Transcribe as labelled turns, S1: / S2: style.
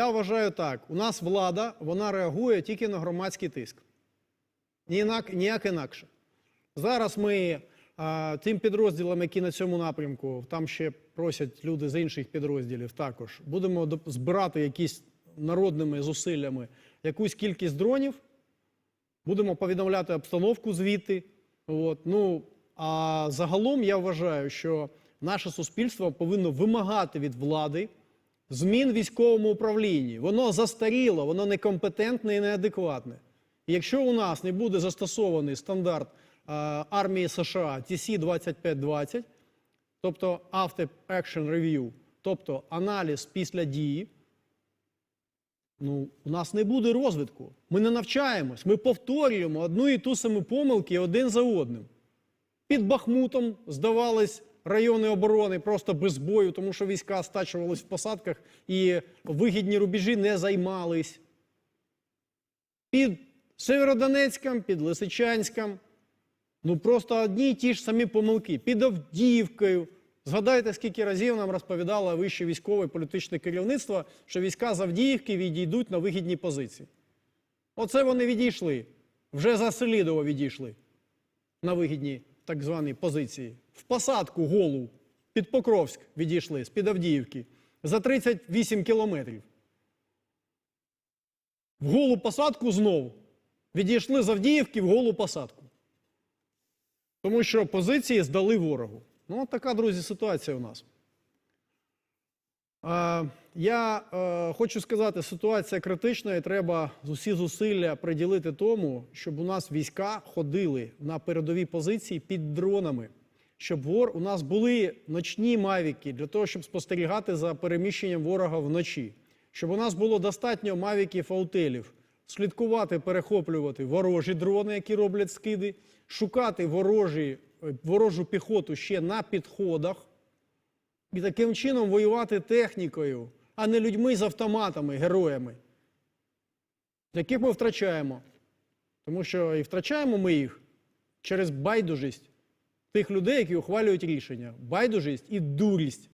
S1: Я вважаю так: у нас влада вона реагує тільки на громадський тиск. Ніяк, ніяк інакше. Зараз ми а, тим підрозділам, які на цьому напрямку, там ще просять люди з інших підрозділів також, будемо збирати якісь народними зусиллями якусь кількість дронів, будемо повідомляти обстановку звідти. От. Ну, а загалом я вважаю, що наше суспільство повинно вимагати від влади змін в військовому управлінні. Воно застаріло, воно некомпетентне і неадекватне. Якщо у нас не буде застосований стандарт е, армії США TC-2520, тобто After Action Review, тобто аналіз після дії, ну, у нас не буде розвитку. Ми не навчаємось, ми повторюємо одну і ту саму помилки один за одним. Під Бахмутом здавались райони оборони просто без бою, тому що війська стачувались в посадках і вигідні рубежі не займались. Під Северодонецьком, під Лисичанськом. Ну просто одні й ті ж самі помилки. Під Авдіївкою. Згадайте, скільки разів нам розповідало вище військове політичне керівництво, що війська з Авдіївки відійдуть на вигідні позиції. Оце вони відійшли. Вже за Селідово відійшли на вигідні так звані позиції. В посадку голу під Покровськ відійшли з-під Авдіївки за 38 кілометрів. В голу посадку знову відійшли з Авдіївки в голу посадку. Тому що позиції здали ворогу. Ну, от така, друзі, ситуація у нас. Е, я е, хочу сказати, ситуація критична, і треба усі зусилля приділити тому, щоб у нас війська ходили на передові позиції під дронами, щоб вор у нас були ночні мавіки для того, щоб спостерігати за переміщенням ворога вночі, щоб у нас було достатньо мавіків аутелів, слідкувати, перехоплювати ворожі дрони, які роблять скиди, шукати ворожі, е, ворожу піхоту ще на підходах. І таким чином воювати технікою, а не людьми з автоматами, героями, яких ми втрачаємо. Тому що і втрачаємо ми їх через байдужість тих людей, які ухвалюють рішення. Байдужість і дурість